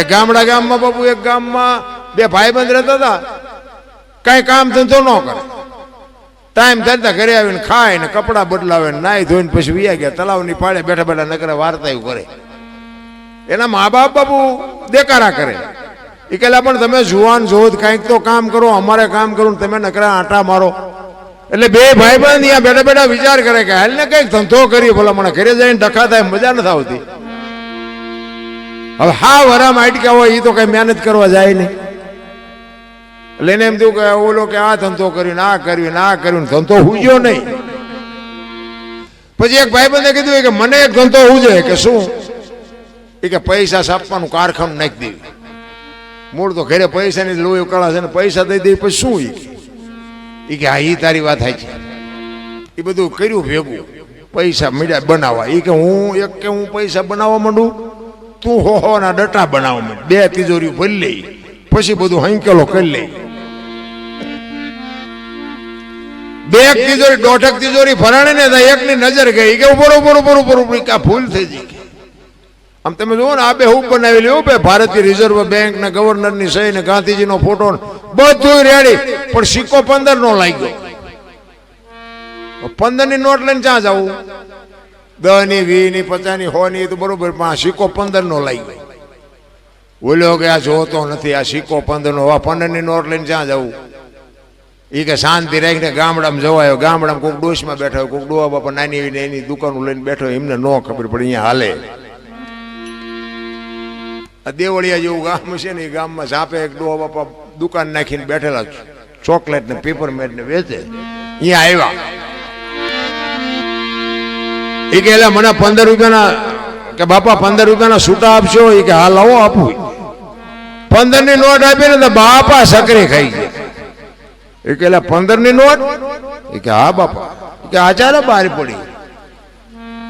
એક ગામડા ગામમાં બાપુ, એક ગામમાં બે ભાઈબંધ રહેતા હતા. કઈ કામ ધંધો ન કરે. ટાઈમ થતા ઘરે આવીને ખાય ને કપડાં બદલાવે ને નાઈ ધોઈને પછી વિયા ગયા. તલાવની પાળે બેઠા બેઠા નકરે વાર્તા એવું કરે. એના મા બાપ બાપુ દેકારા કરે. એ કહેલા, પણ તમે જુવાન, જોધ કાંઈક તો કામ કરો, અમારે કામ કરો તમે નકરા આટા મારો. એટલે બે ભાઈ બંધ અહીંયા બેઠા બેઠા વિચાર કરે કે હાલ ને કંઈક ધંધો કરીએ, ભલા મને ઘરે જઈને ડખા થાય, મજા નથી આવતી. હવે હા વરામાં આટક્યા હોય એ તો કઈ મહેનત કરવા જાય નહીં. એટલે એને એમ થયું કે ઓલો કે આ ધંધો કર્યો ના કર્યું ને કર્યું ધંધો હુજ્યો નહીં. પછી એક ભાઈબંધે કીધું કે મને એક ધંધો હુજે કે શું? એ કે પૈસા સાપવાનું કારખાનું નાખી દેવી. મૂળ તો ઘરે પૈસાની લોહી કળા છે ને પૈસા દઈ દે પછી શું એ કે? હા એ તારી વાત થાય છે એ બધું કર્યું, ભેગું. પૈસા મળ્યા બનાવવા. એ કે હું, એક કે હું પૈસા બનાવવા માંડું? તું હો હો ના ડટા બનાવ બે તિજોરી ભરી લઈ. પછી બધું હંકેલો કરી લઈ. બે તિજોરી દોઢક તિજોરી ફરાણે ને એક એકની નજર ગઈ કે ઉપર ઉપર ઉપર ઉપર ઉપર કા ભૂલ થઈ ગઈ. આમ તમે જુઓ ને, આ બે હું બનાવેલી હું બે ભારતીય રિઝર્વ બેંક ને ગવર્નરની સહી ને ગાંધીજી નો ફોટો ને બધું રેડી પણ સિક્કો પંદર નો લાગ્યો. પંદરની નોટ લઈને ક્યાં જવું? દસની વી ની પચાસની સો ની તો બરોબર, પણ આ સિક્કો પંદર નો લાગ્યો બોલ્યો કે આ જોતો નથી, આ સિક્કો પંદર નો આ પંદરની નોટ લઈને જ્યાં જવું? એ કે શાંતિ રાખીને ગામડામાં જવાયો. ગામડામાં કોઈક ડોશમાં બેઠો હોય, કોઈક ડોવા બાપા નાની એવી એની દુકાનો લઈને બેઠો એમને ન ખબર પડે, અહીંયા હાલે. આ દેવળિયા જેવું ગામ છે ને, એ ગામમાં સાપે એક ડોહા બાપા દુકાન નાખીને બેઠેલા ચોકલેટ ને પેપરમેટ ને વેચે. અહીંયા આવ્યા. એ કે મને પંદર રૂપિયાના કે બાપા, પંદર રૂપિયાના છૂટા આપશો એ કે, હા, લાવો આપું. પંદરની નોટ આપી ને તો બાપા સકરી ખાઈ ગયા. એ કે પંદરની નોટ? એ કે, હા, બાપા. કે આચારે બહાર પડી.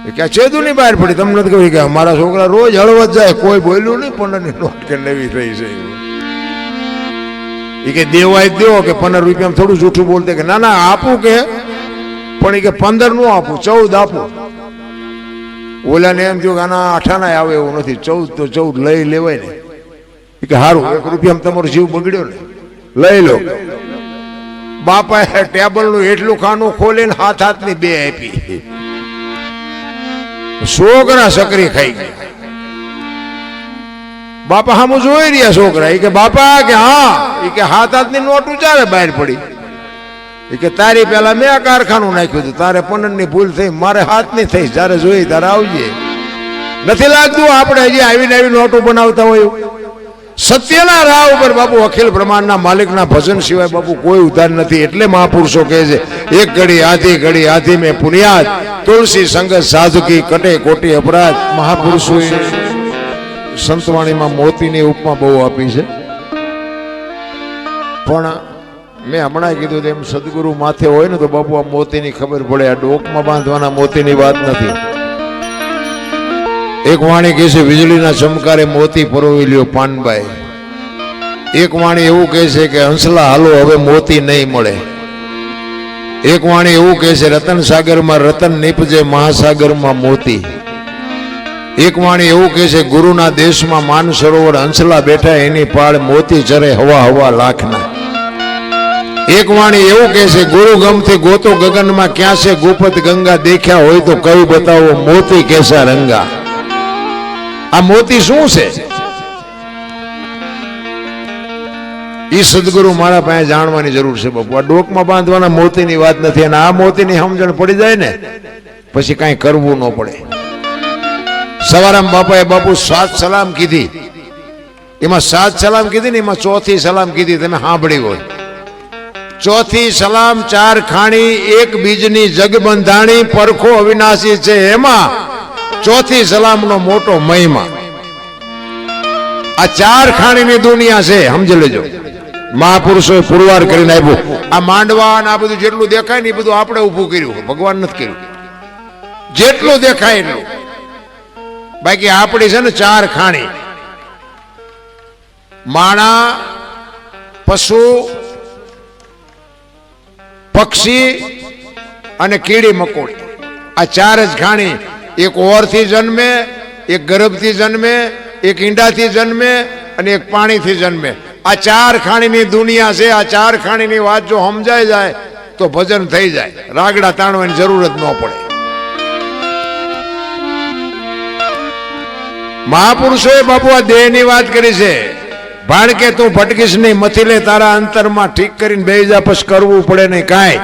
એ કે ચેદુ ની બહાર પડી? તમને નથી કહ્યું કે, અમારા છોકરા રોજ હળવદ જાય, કોઈ બોલ્યું નહીં પંદરની નોટ કે નવી થઈ છે. એ કે, દેવાય દેવો કે પંદર રૂપિયામાં થોડું જૂઠું બોલતે કે, ના ના, આપું કે, પણ એ કે, પંદરનું આપું, ચૌદ આપું. ઓલાને એમ જો આના અઠાના આવે એવું નથી. ચૌદ તો ચૌદ લઈ લેવાય ને. કે સારું એક રૂપિયામાં તમારો જીવ બગડ્યો ને. લઈ લો. બાપાએ ટેબલનું એટલું ખાનું ખોલીને હાથ હાથની બે આપી. છોકરા સકરી ખાઈ ગઈ બાપા સામું જોઈ રહ્યા છોકરા. એ કે બાપા કે હા. એ કે હાથ હાથની નોટ ઉચારે બહાર પડી. કે તારી પેલા મેં કારખાનું નાખ્યું હતું. તારે પંદરની ભૂલ થઈ, મારે હાથ નહીં થઈ. જ્યારે જોઈ ત્યારે આવજે. નથી લાગતું આપણે હજી આવીને આવી નોટો બનાવતા હોય સત્યના રાહ ઉપર બાપુ અખિલ બ્રહ્માંડના માલિકના ભજન સિવાય બાપુ કોઈ ઉધાર નથી. એટલે મહાપુરુષો કહે છે, એક ઘડી, આધી ઘડી, આધી મેં પુનિયાદ. તુલસી સંગત, સાધુકી, કટે કોટી અપરાધ. મહાપુરુષોએ સંતવાણીમાં મોતીની ઉપમા બહુ આપી છે. પણ મેં હમણાં કીધું તેમ સદગુરુ માથે હોય ને તો બાપુ, આ મોતીની ખબર પડે, આ ડોકમાં બાંધવાના મોતીની વાત નથી. એક વાણી કહે વીજળીના ચમકારે મોતી પરોવી લ્યો પાનબાઈ. એક વાણી એવું કહે છે કે, હંસલા હાલો, હવે મોતી નહીં મળે. એક વાણી એવું કહે છે, રતન સાગરમાં રતન નીપજે, મહાસાગરમાં મોતી. એક વાણી એવું કહે છે, ગુરુના દેશમાં માન સરોવર હંસલા બેઠા, એની પાળ મોતી ચરે હવા હવા લાખના. એક વાણી એવું કહે છે ગુરુ ગમથી ગોતો ગગનમાં ક્યાં છે ગોપત ગંગા, દેખ્યા હોય તો કયું બતાવો? મોતી કેસા રંગા. આ મોતી શું છે? એ સદગુરુ મારા પાસે જાણવાની જરૂર છે બાપુ. આ ડોકમાં બાંધવાના મોતીની વાત નથી અને આ મોતીની સમજણ પડી જાય ને, પછી કાંઈ કરવું ન પડે. સવારામ બાપાએ બાપુ સાત સલામ કીધી. એમાં સાત સલામ કીધી ને એમાં ચોથી સલામ કીધી, તમે સાંભળી હોય. ચોથી સલામ, ચાર ખાણી, એક બીજની જગ બંધાણી, પરખો અવિનાશી છે એમાં. ચોથી સલામનો મોટો મહિમા. આ ચાર ખાણીની દુનિયા છે, સમજી લેજો. મહાપુરુષોએ પુરવાર કરીને આપ્યું. આ માંડવા અને આ બધું જેટલું દેખાય ને એ બધું આપણે ઊભું કર્યું ભગવાન નથી કર્યું. જેટલું દેખાય એટલું. બાકી આપણી છે ને ચાર ખાણી. માણા, પશુ પક્ષી અને કીડી મકોડી. આ ચાર જ ખાણી એક ઓરથી જન્મે, એક ગર્ભથી જન્મે, એક ઈંડાથી જન્મે અને એક પાણીથી જન્મે. આ ચાર ખાણીની દુનિયા છે, આ ચાર ખાણીની વાત જો સમજાઈ જાય, તો ભજન થઈ જાય. રાગડા તાણવાની જરૂર જ ન પડે. મહાપુરુષોએ બાપુ આ દેહની વાત કરી છે. ભાણ કે તું ભટકીશ નહીં, મથિલે તારા અંતરમાં ઠીક કરીને બે જાપસ કરવું પડે નહીં કાંઈ.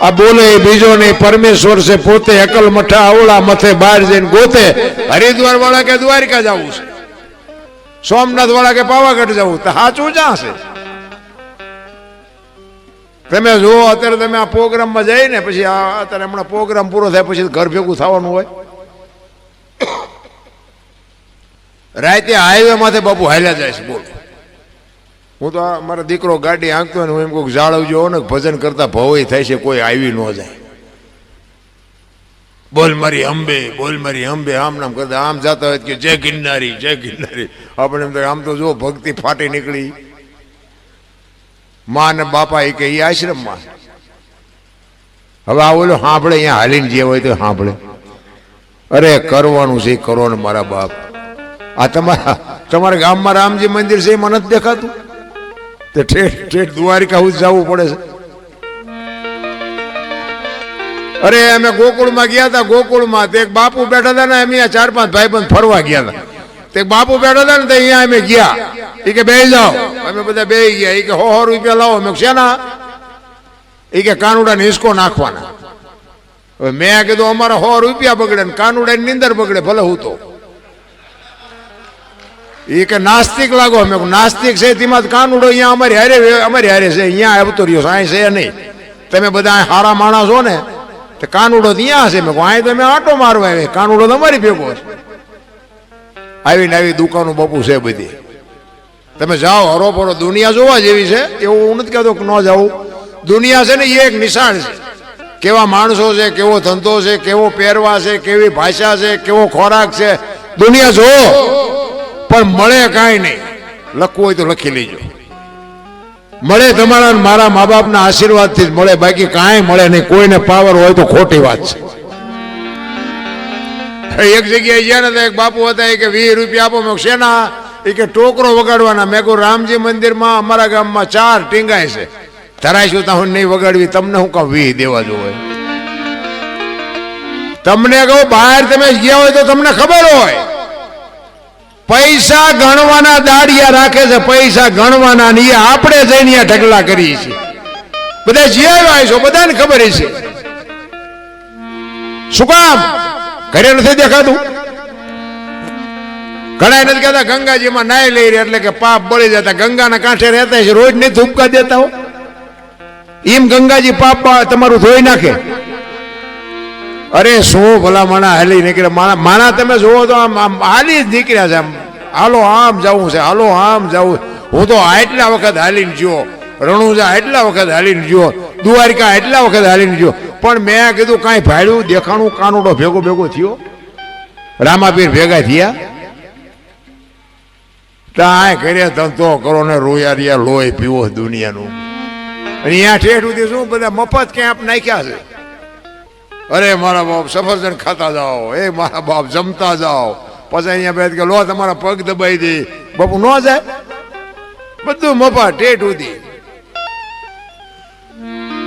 આ બોલે બીજો નહીં, પરમેશ્વર છે, પોતે એકલ મઠા અવળા મથે બહાર જઈને ગોતે. હરિદ્વાર વાળા કે દ્વારિકા જવું છે? સોમનાથ વાળા કે પાવાગઢ જવું? તો સાચું જ્યાં છે? તમે જુઓ, અત્યારે તમે આ પ્રોગ્રામમાં જઈને પછી આ અત્યારે હમણાં પ્રોગ્રામ પૂરો થાય પછી ઘર ભેગું થવાનું હોય. રાતે હાઈવે માંથી બાપુ હાલ્યા જાય છે, બોલો. હું તો મારો દીકરો ગાડી આંકતો ને હું એમ કહું જાળવજો ને, ભજન કરતા ભવય થાય છે, કોઈ આવી ન જાય. બોલ મારી અંબે, બોલ મારી અંબે, આમ નામ કરતા, આમ જતા હોય કે જય ગિરનારી જય ગિરનારી. આપણે એમ તો આમ તો જો ભક્તિ ફાટી નીકળી. મા ને બાપા એ કે એ આશ્રમમાં. હવે આ ઓલો સાંભળે અહીંયા હાલીને જે હોય તો સાંભળે અરે, કરવાનું છે કરો ને મારા બાપ. આ તમારા તમારા ગામમાં રામજી મંદિર છે, એમાં નથી દેખાતું? તે ઠેઠ ઠેઠ દ્વારિકા હું જવું પડે છે. અરે, અમે ગોકુળમાં ગયા હતા, ગોકુળમાં. તે એક બાપુ બેઠા હતા ને, અમે ચાર પાંચ ભાઈ બંધ ફરવા ગયા હતા. તે બાપુ બેઠા હતા ને, તે અહીંયા અમે ગયા. એ કે બે જાઓ. અમે બધા બે ગયા. એ કે, હો રૂપિયા લાવો. અમે શેના? એ કે કાનુડા હિસકો નાખવાના. હવે મેં કીધું, અમારા હો, રૂપિયા બગડે ને કાનુડા નીંદર બગડે, ભલે હું તો. એ કે નાસ્તિક લાગો. અમે નાસ્તિક છે, તેમાં તો કાનુડો અહીંયા અમારી હારે અમારી હારે છે, અહીંયા આવતો રહ્યો છે છે નહીં. તમે બધા હારા માણસ છો ને, તો કાનુડો ત્યાં છે મેં અહીં તમે આટો મારવા આવે કાનુડો તમારી ભેગો છે. આવીને આવી દુકાનો બાપુ છે બધી. તમે જાઓ હરોફરો દુનિયા જોવા જેવી છે. એવું હું નથી કહેતો ન જાઉં. દુનિયા છે ને એ એક નિશાળ છે. કેવા માણસો છે, કેવો ધંધો છે, કેવો પહેરવા છે, કેવી ભાષા છે, કેવો ખોરાક છે. દુનિયા જો પણ મળે કાંઈ નહીં. લખવું હોય તો લખી લેજો. મળે તમારા મારા મા બાપના આશીર્વાદથી જ મળે. બાકી કાંઈ મળે નહીં. કોઈને પાવર હોય તો ખોટી વાત છે. એક જગ્યાએ ગયા ને એક બાપુ હતા, એ કે વીસ રૂપિયા આપો. મેં શેના? એ કે, ટોકરો વગાડવાના. મેં કહું રામજી મંદિરમાં અમારા ગામમાં ચાર ટીંગાય છે. ધરાઈશું તો હું નહીં વગાડવી. તમને હું કહું, વીસ દેવા જોવે. તમને કહું, બહાર તમે ગયા હોય તો તમને ખબર હોય. પૈસા ગણવાના દાડિયા રાખે છે, પૈસા ગણવાના નહીં. આપણે જઈને ઢગલા કરીએ છીએ. બધા જીવાય છો, બધાને ખબર છે શું કામ? ઘરે નથી દેખાતું? ઘણા નથી કહેતા, ગંગાજીમાં નાય લઈ રહ્યા એટલે કે પાપ બળી જતા ગંગાના કાંઠે રહેતા રોજ નહીં ધૂપકા દેતા હો. એમ ગંગાજી પાપ તમારું ધોઈ નાખે. અરે શું ભલા માણા હાલી નીકળે? માણા માણા તમે જુઓ તો આમ આમ હાલી જ નીકળ્યા છે આમ. હાલો આમ જવું છે, હાલો આમ જવું હું તો આટલા વખત હાલીને જુઓ રણુજા એટલા વખત હાલીને જુઓ દ્વારિકા એટલા વખત હાલીને જુઓ પણ મેં કીધું કાંઈ ભાડ્યું, દેખાણું કાનુડો ભેગો ભેગો થયો. રામાપીર ભેગા થયા. ત્યાં કરે ધંધો કરો ને રોયારિયા લોહી પીવો દુનિયાનું. અને અહીંયા ઠેઠ સુધી શું બધા મફત કેમ્પ નાખ્યા છે? અરે, મારા બાપ સફરજન ખાતા જાઓ. એ, મારા બાપ જમતા જાઓ. પછી અહીંયા બેઠ કે, લો, તમારા પગ દબાઈ દે. બાપુ, ન જાય? બધું મફા ટેટ સુધી.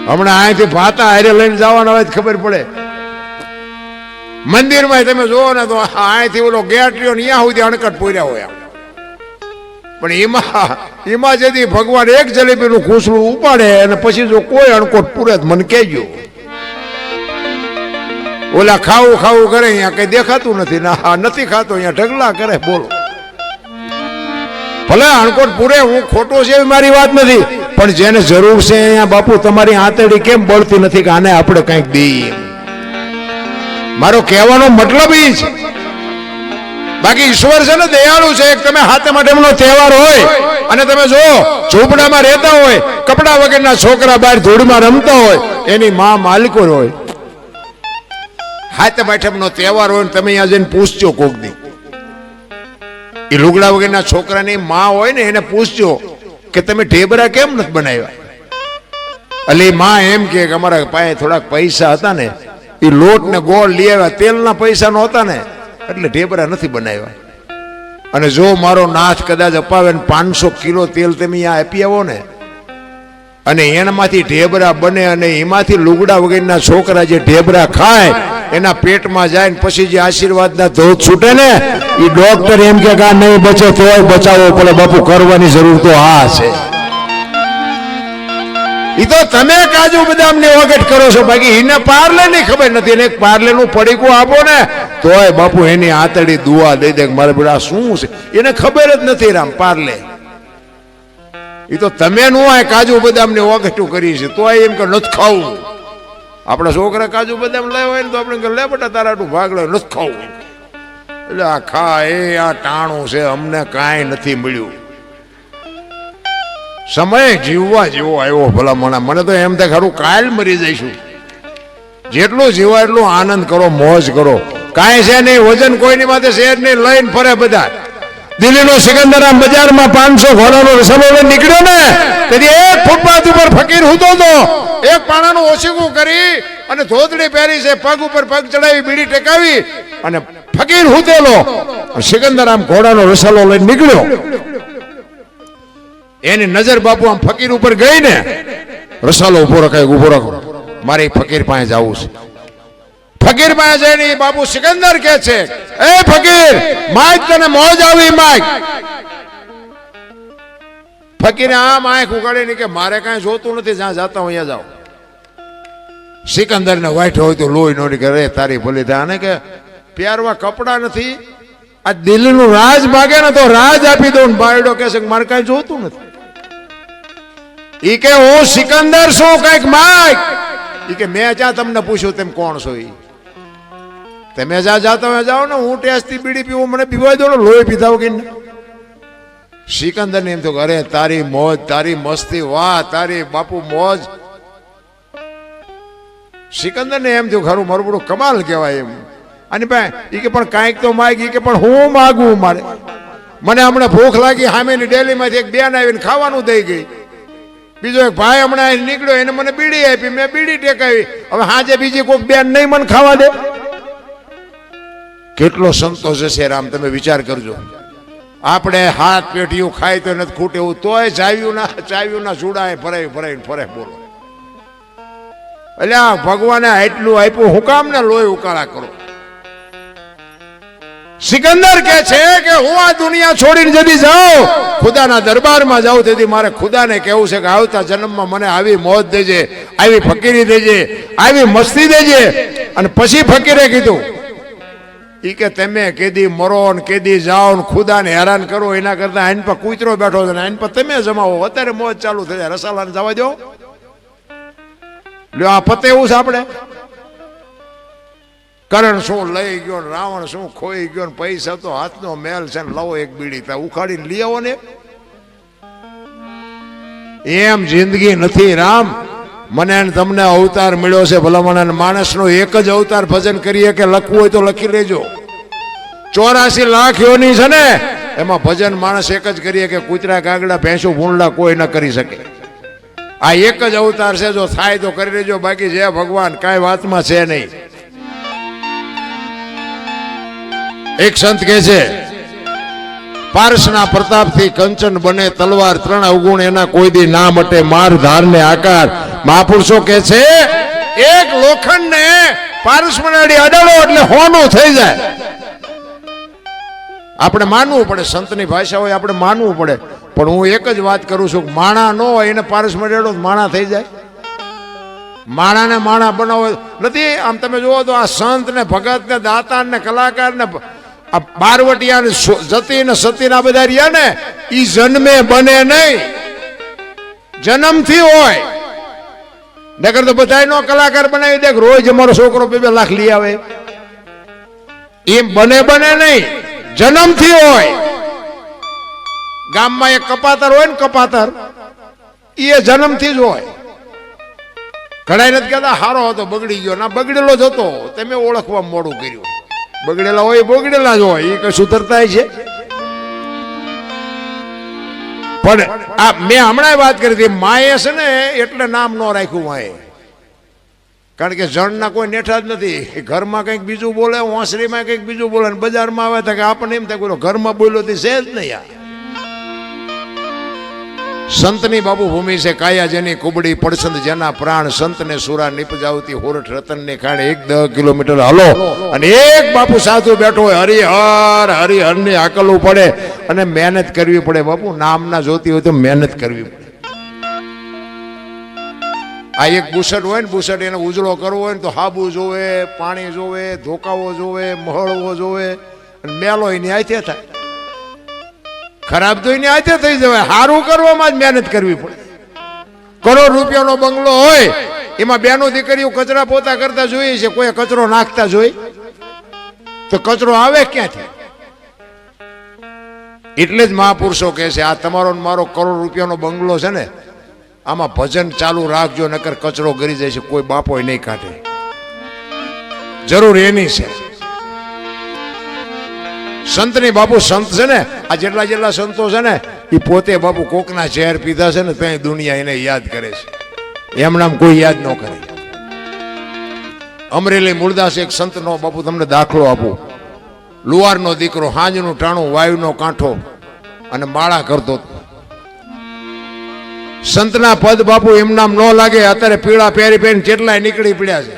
હમણાં અહીંથી ભાતા હારે લઈને જવાના હોય ખબર પડે. મંદિરમાં તમે જોવો ને તો અહીંથી ઓલો ગેટ રહ્યો ને ત્યાં સુધી અણકટ પૂર્યા હોય પણ એમાં એમાં જેથી ભગવાન એક જલેબીનું ઘૂસડું ઉપાડે અને પછી જો કોઈ અણકોટ પૂરે મને કહેજો. ઓલા ખાવું ખાવું કરે, અહીંયા કઈ દેખાતું નથી. ના નથી ખાતો, અહીંયા ઢગલા કરે, બોલો. ભલે અણકોટ પૂરે, હું ખોટો છે મારી વાત નથી, પણ જેને જરૂર છે અહીંયા બાપુ, તમારી આંતરડી કેમ બળતી નથી કે આને આપણે કંઈક દઈએ? મારો કહેવાનો મતલબ એ છે. બાકી ઈશ્વર છે ને, દયાળુ છે. એક તમે હાથે માટે એમનો તહેવાર હોય, અને તમે જો ઝૂંપડામાં રહેતા હોય, કપડા વગરના છોકરા બહાર ધૂળમાં રમતા હોય, એની માં માલિકો હોય. હાથે માઠમનો તહેવાર હોય ને તમે અહીંયા જઈને પૂછજો કોકની એ લુગડા વગરના છોકરાની માં હોય ને એને પૂછજો કે તમે ઢેબરા કેમ નથી બનાવ્યા? એટલે મા એમ કે અમારા પાસે થોડાક પૈસા હતા ને, એ લોટ ને ગોળ લઈ આવ્યા, તેલના પૈસા નહોતા ને, એટલે ઢેબરા નથી બનાવ્યા. અને જો મારો નાથ કદાચ અપાવે ને પાંચસો કિલો તેલ તમે અહીંયા આપી આવો ને અને એનામાંથી ઢેબરા બને અને એમાંથી લુગડા વગેરેના છોકરા જે ઢેબરા ખાય, એના પેટમાં જાય ને પછી જે આશીર્વાદના ધોધ છૂટે ને એ ડોક્ટર એમ કે આ નહીં બચે તોય બચાવવો પડે બાપુ કરવાની જરૂર તો આ છે. એ તો તમે કાજુ બદામની વગટ કરો છો, બાકી એને પાર્લે ની ખબર નથી, એને પાર્લે નું પડીકું આપો ને, તોય બાપુ એની આતડી દુઆ દઈ દે મારે બેટા શું છે? એને ખબર જ નથી રામ, પાર્લે. એ તો તમે નો આ કાજુ બદામની વગટું કરી છે, તો એમ કે નથી ખાવું. આપણા છોકરા કાજુ બદામ લાવ્યો હોય ને તો આપણે લે બેટા તારા આટલું ભાગ લે નથી ખાવું. એટલે આ ખા, એ આ ટાણું છે, અમને કાંઈ નથી મળ્યું. સમય જીવવા જેવો આવ્યો ભલા મને મને તો એમ થાય ખરું કાલ મરી જઈશું. જેટલું જીવાય એટલું આનંદ કરો, મોજ કરો. કાંઈ છે નહીં, વજન કોઈની માથે શેર નહીં, લઈને ફરે બધા. દિલ્હીનો સિકંદરામ બજારમાં પાંચસો ઘોડાનો લઈને નીકળ્યો ને. તેથી એક ફૂટપાથ ઉપર ફકીર હૂતો હતો. એક પાણાનું ઓછીકું કરી અને ધોતડી પહેરી છે, પગ ઉપર પગ ચડાવી, બીડી ટેકાવી અને ફકીર હૂતેલો. સિકંદરામ ઘોડાનો રસાલો લઈને નીકળ્યો. એની નજર બાપુ આમ ફકીર ઉપર ગઈ ને. રસાલો ઊભો રખાય ઊભો રાખો મારે ફકીર પાસે જવું છે. ફકીર પાસે જઈને બાબુ સિકંદર કે છે, એ ફકીર માઈક તને મોજ આવી માઈક ફકીરે આમ ઉગાડી ઉગાડીને કે, મારે કાંઈ જોતું નથી, જ્યાં જાતા હું અહીંયા જાઓ. સિકંદર ને વાઈટ હોય તો લોહી નોડી કરે તારી ભલી અને કે, પ્યારવા કપડા નથી, આ દિલનું રાજ માગે ને તો રાજ આપી દઉં. બાયડો કે છે મારે કાંઈ જોતું નથી. ઈ કે, હું સિકંદર છું, કંઈક માઈક ઈ કે, મેં જ્યાં તમને પૂછ્યું તેમ કોણ છો ઈ? તમે જ્યાં જાતા તમે જાઓ ને, હું ટેસ્ટથી બીડી પીવું, મને પીવાય દો ને, લોહી પીધા વગર સિકંદર ને એમ તો અરે, તારી મોજ, તારી મસ્તી, વાહ, તારી બાપુ મોજ. સિકંદર ને એમ થયું, ખરું, મારું બધું કમાલ કહેવાય એમ. અને ભાઈ, ઈ કે પણ કાંઈક તો માગ કે પણ હું માગું મારે? મને હમણાં ભૂખ લાગી સામેની ડેલીમાંથી એક બેન આવીને ખાવાનું દઈ ગઈ. બીજો એક ભાઈ હમણાં નીકળ્યો, એને મને બીડી આપી, મેં બીડી ટેકાવી. હવે હાજે બીજી કોઈક બેન નહીં મને ખાવા દે. કેટલો સંતોષ હશે રામ, તમે વિચાર કરજો. આપણે હાથ પેટીયું ખાય તો નથી ખૂટે એવું, તોય ચાવ્યું ના ચાવ્યું ના ચૂડા ફરાય ફરાય ફરે, બોલો. એટલે આ ભગવાને આટલું આપ્યું, હું કામ ને લોહી ઉકાળા કરો? સિકંદર કે છે કે હું આ દુનિયા છોડીને જતી જાઉં, ખુદાના દરબારમાં જાઉં, તેથી મારે ખુદાને કહેવું છે કે આવતા જન્મમાં મને આવી મોજ દેજે, આવી ફકીરી દેજે, આવી મસ્તી દેજે. અને પછી ફકીરે કીધું ઈ કે તમે કેદી મરો ને કેદી જાઓ ને ખુદાને હેરાન કરો, એના કરતા આઈન પર કૂતરો બેઠો છે ને પર તમે જમાવો. અત્યારે મોજ ચાલુ થઈ જાય. રસાલાને જવા દો લ્યો, આ પતે એવું છે આપણે? કરણ શું લઈ ગયો ને, રાવણ શું ખોઈ ગયો ને, પૈસા તો હાથનો મેલ છે ને, લવો એક બીડી તા ઉખાડીને લઈ આવો ને. એમ જિંદગી નથી, રામ. મને તમને અવતાર મળ્યો છે, ભલામણ માણસનો એક જ અવતાર ભજન કરીએ કે લખવું હોય તો લખી લેજો. ચોરાસી લાખ યોની છે ને, એમાં ભજન માણસ એક જ કરીએ કે કૂતરા કાગડા ભેંસું ભૂંડલા કોઈ ન કરી શકે. આ એક જ અવતાર છે, જો થાય તો કરી લેજો, બાકી જય ભગવાન કાંઈ વાતમાં છે નહીં. એક સંત કહે છે પારસના પ્રતાપથી કંચન બને તલવાર ત્રણ અવગુણ એના કોઈ દી ના મટે. માર ધાર આકાર. મહાપુરુષો કે છે, એક લોખંડ ને પારસ મનાડી અડાડો એટલે હોનું થઈ જાય. આપણે માનવું પડે, સંતની ભાષા હોય આપણે માનવું પડે. પણ હું એક જ વાત કરું છું, માણા ન હોય એને પારસ મનાડો માણા થઈ જાય. માણાને માણા બનાવો. નથી, આમ તમે જુઓ તો આ સંત ને ભગત ને દાતા ને કલાકાર ને આ બારવટિયા જતી ને સતી ના બધા રહ્યા ને એ જન્મે બને નહીં. જન્મથી હોય. નગર તો બધા નો કલાકાર બનાવી દે રોજ અમારો છોકરો બે બે લાખ લઈ આવે. એમ બને બને નહીં. જન્મથી હોય. ગામમાં એક કપાતર હોય ને કપાતર એ જન્મથી જ હોય. ઘણા નથી કહેતા, હારો હતો, બગડી ગયો. ના, બગડેલો જ હતો. તમે ઓળખવા મોડું કર્યું. બગડેલા હોય, બગડેલા જ હોય, એ કઈ સુધરતા છે? પણ આ મેં હમણાં વાત કરી હતી, માએ છે ને એટલે નામ ન રાખ્યું માએ. કારણ કે જણના કોઈ નેઠા જ નથી. ઘરમાં કંઈક બીજું બોલે હોંસરીમાં કંઈક બીજું બોલે બજારમાં આવે તો કે આપણને એમ થાય ઘરમાં બોલ્યો તે છે જ નહીં આ. સંતની બાબુ ભૂમિ છે કાયા જેની કુબડી પડસંદ જેના પ્રાણ સંતને સુરા નિપજાવતી હોરઠ રતનને ખાણે એક દસ કિલોમીટર હલો અને એક બાપુ સાધુ બેઠો હોય, હરિહર, હરિહરને આકલવું પડે અને મહેનત કરવી પડે. બાપુ, નામના જોતી હોય તો મહેનત કરવી પડે. આ એક બુસટ હોય ને, બુસટ એને ઉજળો કરવો હોય ને તો હાબુ જોવે, પાણી જોવે, ધોકાવો જોવે, મહળવો જોવે અને મેલો એની આથે થાય. ખરાબ તો એની આજે થઈ જવાય. સારું કરવામાં જ મહેનત કરવી પડે. કરોડ રૂપિયાનો બંગલો હોય, એમાં બેનો દીકરીઓ કચરા પોતા કરતા જોઈએ છે કોઈ કચરો નાખતા જોઈ તો કચરો આવે ક્યાંથી? એટલે જ મહાપુરુષો કહે છે, આ તમારો મારો કરોડ રૂપિયાનો બંગલો છે ને, આમાં ભજન ચાલુ રાખજો, નકર કચરો ગરી જાય છે, કોઈ બાપો નહીં કાઢે. જરૂર એની છે. સંતની બાપુ સંત છે ને? આ જેટલા જેટલા સંતો છે ને, એ પોતે બાપુ કોકના ઝેર પીધા છે ને ત્યાં દુનિયા એને યાદ કરે છે. એમ નામ કોઈ યાદ ન કરે. અમરેલી મૂળદાસ એક સંતનો બાપુ તમને દાખલો આપું. લુવારનો દીકરો, હાંજનું ટાણું, વાયુનો કાંઠો અને માળા કરતો સંતના પદ બાપુ એમ નામ ન લાગે, અત્યારે પીળા પહેરી પહેરીને કેટલાય નીકળી પડ્યા છે.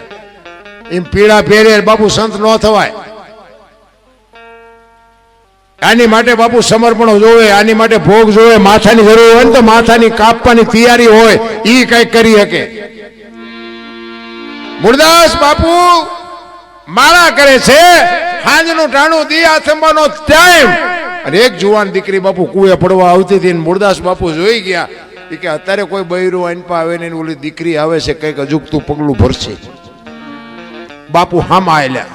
એમ પીળા પહેરે બાપુ સંત ન થવાય. આની માટે બાપુ સમર્પણ જોવે, આની માટે ભોગ જોવે, માથાની જરૂર હોય ને તો માથાની કાપવાની તૈયારી હોય એ કઈ કરી શકે. મુરદાસ બાપુ, માળા કરે છે, હાંજનું ટાણું દિયા થંબાનો ટાઈમ અને એક જુવાન દીકરી બાપુ કુએ પડવા આવતી હતી મુરદાસ બાપુ જોઈ ગયા. કે અત્યારે કોઈ બૈરું અનપા આવે ને ઓલી દીકરી આવે છે, કંઈક અજુકતું પગલું ભરશે. બાપુ હામ આયલા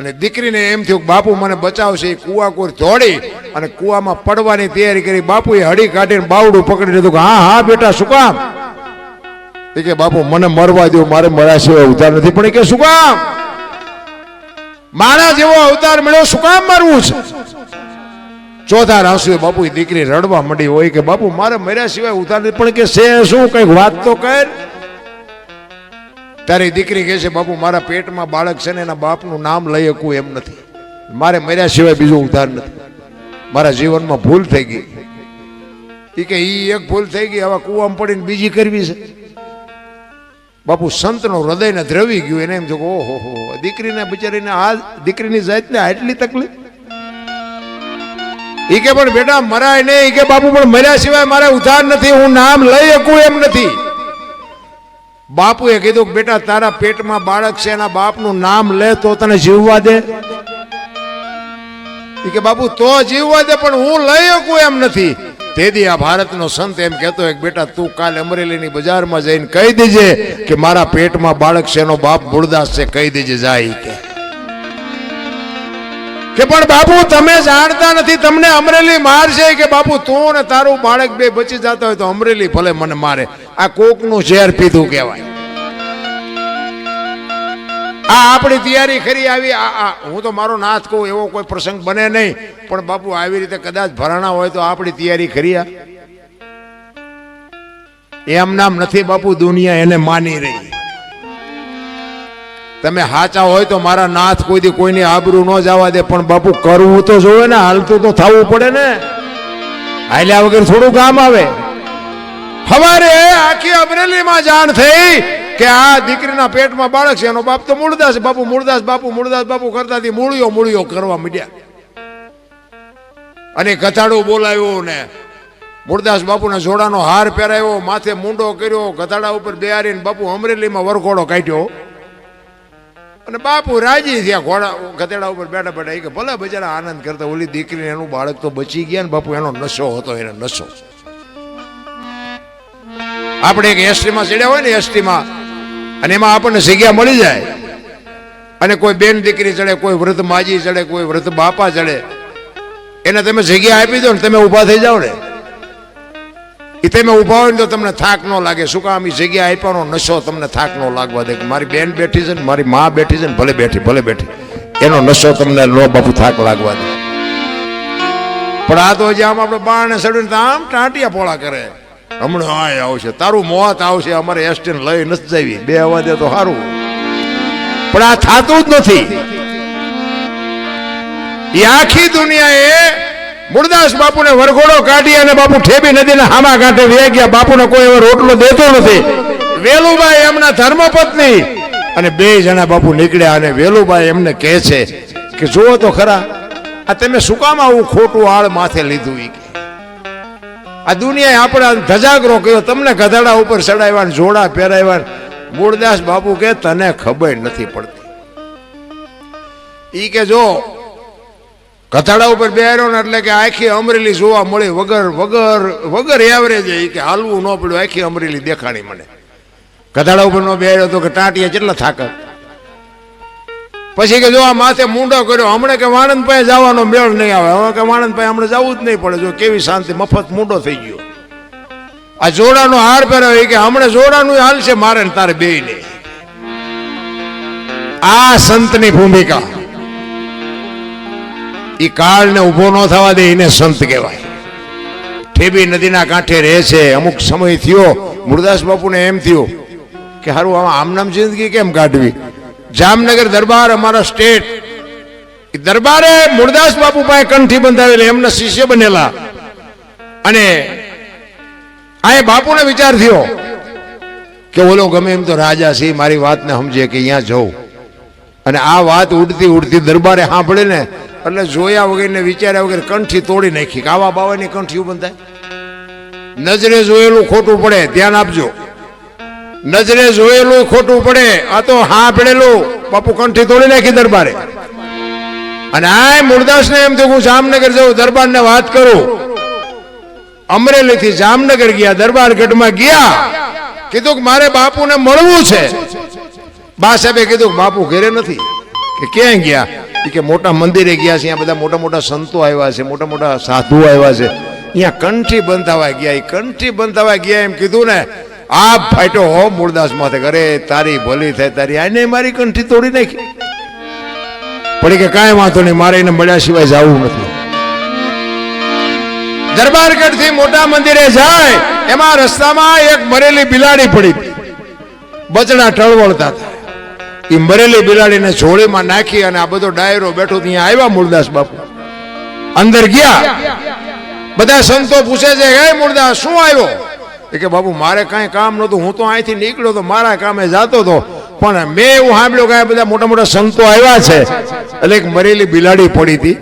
અને દીકરીને એમ થયું બાપુ મને બચાવશે, એ કુવા કોર દોડી અને કુવામાં પડવાની તૈયારી કરી. બાપુએ હળી કાઢીને બાવડું પકડી લીધું કે, હા હા, બેટા, શું કામ? એ કે, બાપુ, મને મરવા દો મારે મરા સિવાય અવતાર નથી. પણ એ કે, શું કામ? મારા જેવો અવતાર મળ્યો, શું કામ મરવું છે? ચોથા રાસુએ બાપુ દીકરી રડવા માંડી હોય કે, બાપુ, મારે મર્યા સિવાય ઉતાર નથી. પણ કે છે શું કંઈક વાત તો કર. તારી દીકરી કહે છે, બાપુ, મારા પેટમાં બાળક છે ને એના બાપનું નામ લઈ શકું એમ નથી. મારે મર્યા સિવાય બીજો ઉધાર નથી. મારા જીવનમાં ભૂલ થઈ ગઈ. એ કે એ એક ભૂલ થઈ ગઈ હવે કૂવામાં પડીને બીજી કરવી છે. બાપુ, સંતનો હૃદયને દ્રવી ગયું, એને એમ જો ઓહો, હો દીકરીને, બિચારીને આ દીકરીની જાતને આટલી તકલીફ? ઈ કે, પણ બેટા, મરાય નહીં. કે, બાપુ, પણ મર્યા સિવાય મારે ઉધાર નથી, હું નામ લઈ શકું એમ નથી. બાપુએ કીધું કે બેટા, તારા પેટમાં બાળક છે, એના બાપનું નામ લે તો તને જીવવા દે. કે, બાપુ, તો જીવવા દે, પણ હું લઈ શકું એમ નથી. તેથી આ ભારતનો સંત એમ કહેતો હોય કે, બેટા, તું કાલે અમરેલીની બજારમાં જઈને કહી દેજે કે, મારા પેટમાં બાળક છે, એનો બાપ મૂળદાસ છે, કહી દેજે, જાય કે. કે, પણ બાપુ, તમે જાણતા નથી, તમને અમરેલી મારશે કે, બાપુ, તું ને તારું બાળક બે બચી જતા હોય તો અમરેલી ભલે મને મારે. આ કોકનું ઝેર પીધું કહેવાય. આ આપણી તૈયારી ખરી આવી, આ હું તો મારો નાથ કહું, એવો કોઈ પ્રસંગ બને નહીં, પણ બાપુ આવી રીતે કદાચ ભરાણા હોય તો આપણી તૈયારી ખરી આ. એમ નામ નથી બાપુ, દુનિયા એને માની રહી. તમે હાચા હોય તો મારા નાથ કોઈ દી કોઈની આબરૂ ન જવા દે, પણ બાપુ કરવું તો જોવે ને, હાલતું તો થવું પડે ને. હાલ્યા વગર થોડું કામ આવે. હવારે આખી અમરેલીમાં જાણ થઈ કે આ દીકરીના પેટમાં બાળક છે. એનો બાપ તો મૂળદાસ બાપુ મૂળદાસ બાપુ મૂળદાસ, બાપુ કરતાથી મૂળિયો મૂળિયો કરવા માંડ્યા. અને કથાડું બોલાવ્યો ને. મૂળદાસ બાપુના જોડાનો હાર પહેરાયો, માથે મુંડો કર્યો કથાડા ઉપર બેહારીને બાપુ અમરેલીમાં વરઘોડો કાઢ્યો. અને બાપુ રાજી થયા. ઘોડા, ગધેડા ઉપર બેઠા બેઠા કે ભલે બજારા આનંદ કરતા ઓલી દીકરીને એનું બાળક તો બચી ગયા ને બાપુ એનો નશો હતો, એનો નશો. આપણે એક એસટીમાં ચડ્યા હોય ને એસટીમાં, અને એમાં આપણને જગ્યા મળી જાય. અને કોઈ બેન દીકરી ચડે, કોઈ વૃદ્ધ માજી ચડે, કોઈ વૃદ્ધ બાપા ચડે, એને તમે જગ્યા આપી દો ને તમે ઊભા થઈ જાઓ ને. એ તમે ઊભા હોય ને તો તમને થાક ન લાગે. શું કામ એ જગ્યા આપ્યાનો નશો તમને થાક ન લાગવા દે? મારી બેન બેઠી છે ને, મારી મા બેઠી છે ને, ભલે બેઠી ભલે બેઠી. એનો નશો તમને લો બાપુ થાક લાગવા દે. પણ આ તો હજી આમ આપણે બાણે સડીને તો આમ ટાંટિયા પોળા કરે. હમણાં આ આવશે. તારું મોત આવશે, અમારે એસ્ટેન લઈ નથી જવી. બે અવાજે તો સારું પણ આ થતું જ નથી. એ આખી દુનિયાએ મુરદાસ બાપુને વરઘોડો કાઢી અને બાપુ ઠેબી નદીના હામા કાંઠે વે ગયા. બાપુને કોઈ એવો રોટલો દેતો નથી. વેલુભાઈ એમના ધર્મપત્ની. અને બે જણા બાપુ નીકળ્યા અને વેલુભાઈ એમને કહે છે કે, જુઓ તો ખરા, આ તમે શું કામ આવું ખોટું આળ માથે લીધું કે આ દુનિયાએ આપણા ધજાગરો કર્યો, તમને ગધાડા ઉપર ચડાવ્યા જોડા પહેરાવ્યા મૂળદાસ બાપુ કે, તને ખબર નથી પડતી. ઈ કે, જો કથાડા ઉપર બેહાર્યો ને એટલે કે આખી અમરેલી જોવા મળી, વગર વગર વગર એવરેજ એ. કે, હાલવું ન પડ્યું, આખી અમરેલી દેખાણી મને. કથાડા ઉપર નો બેહાર્યો તો કે, ટાંટિયા કેટલા થાકત પછી કે જો આ માથે મૂંડો કર્યો, હમણાં કે વાણંદ પાસે જવાનો મેળ નહીં આવે. હવે કે વાણંદ પાસે હમણાં જવું જ નહીં પડે. જો કેવી શાંતિ, મફત મૂંડો થઈ ગયો. આ જોડાનો હાર પહેરાવે કે હમણાં જોડાનું હાલ છે, મારે તારે બે ને. આ સંતની ભૂમિકા. એ કાળને ઊભો ન થવા દે, એને સંત કહેવાય. ઠેબી નદીના કાંઠે રહે છે. અમુક સમય થયો, મુરદાસ બાપુને એમ થયું કે હારું, આમ આમનામ જિંદગી કેમ કાઢવી? જામનગર દરબાર અમારા સ્ટેટ. દરબારે મુરદાસ બાપુ પાસે કંઠી બંધાવેલી, એમના શિષ્ય બનેલા. અને આ બાપુને વિચાર થયો કે ઓલો ગમે એમ તો રાજા છે મારી વાતને સમજે કે અહીંયા જવું અને આ વાત ઉડતી ઉડતી દરબારે સાંભળે ને, એટલે જોયા વગરને વિચાર્યા વગર કંઠી તોડી નાખી. કે આવા બાવાની કંઠી બંધાય નજરે જોયેલું ખોટું પડે, ધ્યાન આપજો. નજરે જોયેલું ખોટું પડે, આ તો હા પડેલું. બાપુ કંઠી તોડી નાખી દરબારે. અને આ મુરદાસને એમ થયું હું જામનગર જાઉં, દરબારને વાત કરું. અમરેલી થી જામનગર ગયા, દરબાર ગઢમાં ગયા. કીધું કે મારે બાપુને મળવું છે. બા સાહેબે કીધું કે બાપુ ઘરે નથી. કે ક્યાં ગયા? કે મોટા મંદિરે ગયા છે, અહીંયા બધા મોટા મોટા સંતો આવ્યા છે, મોટા મોટા સાધુ આવ્યા છે. અહીંયા કંઠી બંધાવા ગયા એ કંઠી બંધાવા ગયા એમ કીધું ને આ ફાટ્યો હો મૂળદાસ માથે કરે તારી ભલી થાય, તારી આને મારી કંઠી તોડી નાખી. પડી કે કાંઈ વાંધો નહીં, મારે એને મળ્યા સિવાય જવું નથી. દરબારગઢથી મોટા મંદિરે જાય, એમાં રસ્તામાં એક મરેલી બિલાડી પડી. બચડા ટળવળતા હતા. એ મરેલી બિલાડીને જોડીમાં નાખી અને આ બધો ડાયરો બેઠો ત્યાં આવ્યા મૂળદાસ બાપુ. અંદર ગયા. બધા સંતો પૂછે છે, હે મૂળદાસ, શું આવ્યો? એ કે બાપુ મારે કાંઈ કામ નહોતું. હું તો અહીંથી નીકળ્યો તો મારા કામે જતો હતો. પણ મેં એવું સાંભળ્યું કે બધા મોટા મોટા સંતો આવ્યા છે. એટલે એક મરેલી બિલાડી પડી હતી.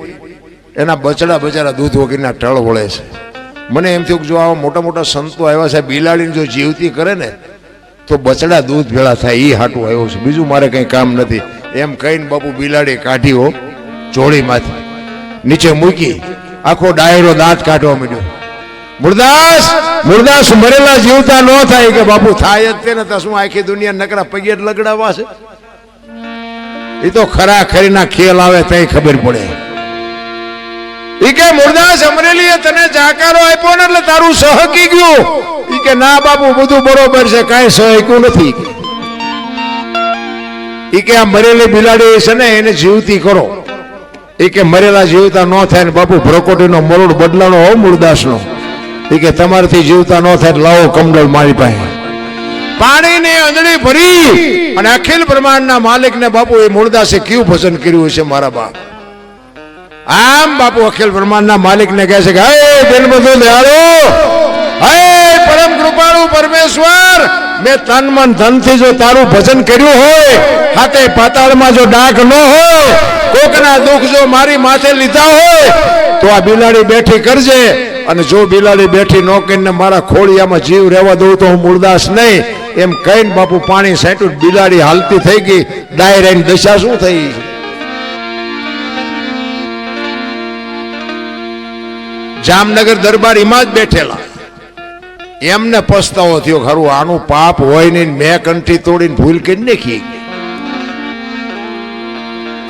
એના બચડા બચારા દૂધ વગરના ટળ વળે છે. મને એમ થયું કે જો આવા મોટા મોટા સંતો આવ્યા છે, બિલાડીને જો જીવતી કરે ને, તો બચડા દૂધ ભેળા થાય એ હાટું આવ્યો છે. બીજું મારે કંઈ કામ નથી. એમ કહીને બાપુ બિલાડી કાઢી હો જોડીમાંથી નીચે મૂકી. આખો ડાયરો દાંત કાઢવા માંડ્યો. મુરદાસ મુરદાસ, મરેલા જીવતા ન થાય કે બાપુ થાય જ તો શું આખી દુનિયા નકરા પગે લગડાવા છે? એ તો ખરા ખરીના ખેલ આવે તઈ ખબર પડે. એ કે, મુરદાસ, અમરેલીએ તને જાકારો આપ્યો ને એટલે તારું સહકી ગયું. ઈ કે, ના બાપુ, બધું બરોબર છે, કાંઈ સહક્યું નથી. ઈ કે, આ મરેલી બિલાડી છે ને, એને જીવતી કરો. એ કે, મરેલા જીવતા ન થાય ને બાપુ, ભ્રકોટીનો મરોડ બદલાનો હો, મુરદાસનો. ઈ કે તમારાથી જીવતા ન થાય લાવો કમડળ મારી પાસે. પાણીની અંજળી ભરી અને અખિલ બ્રહ્માંડના માલિકને બાપુ એ મૂળદાસે કયું ભજન કર્યું છે મારા બાપ? આમ બાપુ અખિલ બ્રહ્માંડના માલિકને કહે છે કે, હે દિલ બધું દયાળો, હે પરમ કૃપાળુ પરમેશ્વર, મેં તન મન ધનથી જો તારું ભજન કર્યું હોય, હાથે પાતાળમાં જો ડાઘ ન હોય, કોકના દુઃખ જો મારી માથે લીધા હોય, તો આ બિલાડી બેઠી કરજે અને જો બિલાડી બેઠી ન કહીને મારા ખોળિયામાં જીવ રહેવા દઉં તો હું મૂળદાસ નહીં. એમ કહીને બાપુ પાણી સેટું બિલાડી હાલતી થઈ ગઈ. ડાયરાની દશા શું થઈ? જામનગર દરબાર એમાં જ બેઠેલા. એમને પસ્તાવો થયો ખરું આનું પાપ હોય નહીં મેં કંઠી તોડીને ભૂલ કરી નાખી.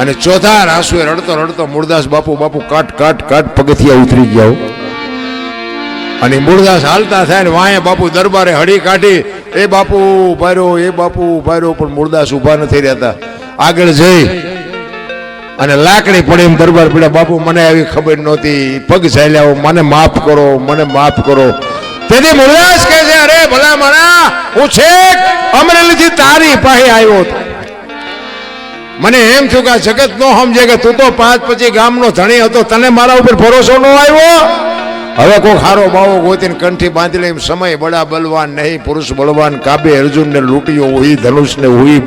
અને ચોથા રાસુએ રડતો રડતો મૂળદાસ બાપુ બાપુ કાટ કાટ કાટ પગથિયા ઉતરી ગયા. અને મૂળદાસ હાલતા થાય ને વાંય બાપુ દરબારે હળી કાઢી, એ બાપુ ભાર્યો એ બાપુ ભાર્યો પણ મૂળદાસ ઊભા નથી રહેતા. આગળ જઈ અને લાકડી પડી એમ દરબાર પડ્યા. બાપુ, મને આવી ખબર નહોતી. પગ ચાલ્યા મને માફ કરો, મને માફ કરો. તેથી મુરદાસ કહે છે, અરે ભલા માણા, હું છેક અમરેલીથી તારી પાસે આવ્યો હતો. મને એમ થયું કે જગત નો સમજે કે તું તો પાંચ પછી ગામનો ધણી હતો. તને મારા ઉપર ભરોસો ન આવ્યો? હવે કોઈ ખારો બાવો ગોતીને કંઠી બાંધી લે સમય બડા બલવાન નહીં, પુરુષ બળવાન, કાબે અર્જુનને લૂંટ્યો હુઈ ધનુષ ને હુઈ